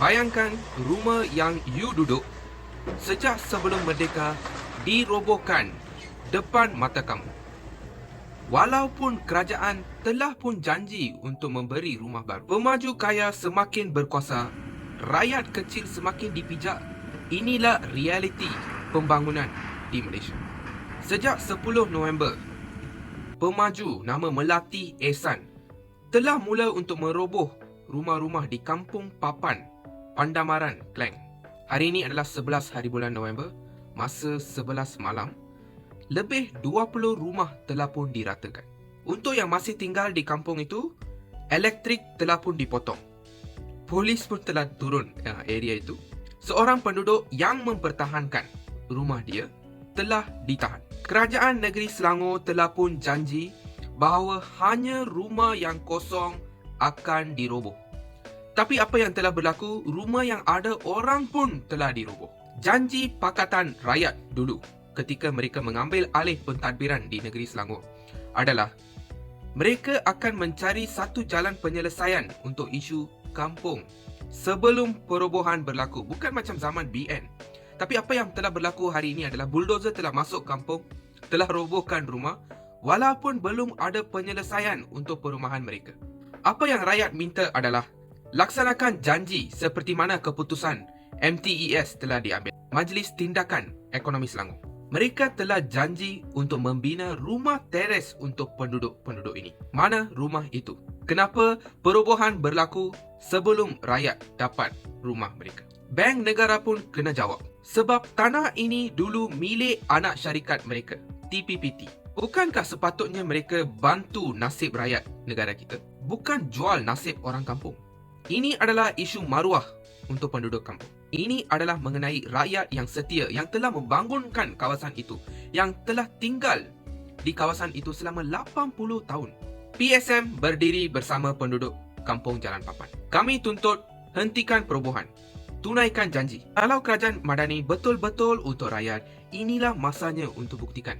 Bayangkan rumah yang you duduk sejak sebelum merdeka dirobohkan depan mata kamu. Walaupun kerajaan telah pun janji untuk memberi rumah baru. Pemaju kaya semakin berkuasa, rakyat kecil semakin dipijak. Inilah realiti pembangunan di Malaysia. Sejak 10 November, pemaju nama Melati Ehsan telah mula untuk meroboh rumah-rumah di Kampung Papan, Pandamaran, Klang. Hari ini adalah 11 hari bulan November, masa 11 malam. Lebih 20 rumah telah pun diratakan. Untuk yang masih tinggal di kampung itu, elektrik telah pun dipotong. Polis pun telah turun uh, area itu. Seorang penduduk yang mempertahankan rumah dia telah ditahan. Kerajaan negeri Selangor telah pun janji bahawa hanya rumah yang kosong akan diroboh. Tapi apa yang telah berlaku, rumah yang ada orang pun telah diroboh. Janji Pakatan Rakyat dulu ketika mereka mengambil alih pentadbiran di negeri Selangor adalah mereka akan mencari satu jalan penyelesaian untuk isu kampung sebelum perobohan berlaku. Bukan macam zaman BN. Tapi apa yang telah berlaku hari ini adalah bulldozer telah masuk kampung, telah robohkan rumah walaupun belum ada penyelesaian untuk perumahan mereka. Apa yang rakyat minta adalah laksanakan janji seperti mana keputusan MTES telah diambil. Majlis Tindakan Ekonomi Selangor. Mereka telah janji untuk membina rumah teres untuk penduduk-penduduk ini. Mana rumah itu? Kenapa perobohan berlaku sebelum rakyat dapat rumah mereka? Bank negara pun kena jawab. Sebab tanah ini dulu milik anak syarikat mereka, TPPT. Bukankah sepatutnya mereka bantu nasib rakyat negara kita? Bukan jual nasib orang kampung. Ini adalah isu maruah untuk penduduk kampung. Ini adalah mengenai rakyat yang setia yang telah membangunkan kawasan itu, yang telah tinggal di kawasan itu selama 80 tahun. PSM berdiri bersama penduduk kampung Jalan Papan. Kami tuntut hentikan perobohan. Tunaikan janji. Kalau kerajaan madani betul-betul untuk rakyat, inilah masanya untuk buktikan.